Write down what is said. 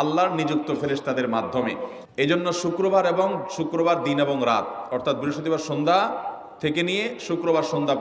আল্লাহর নিযুক্ত ফেরেস্তাদের মাধ্যমে। এই জন্য শুক্রবার এবং শুক্রবার দিন এবং রাত, অর্থাৎ বৃহস্পতিবার সন্ধ্যা থেকে নিয়ে শুক্রবার সন্ধ্যা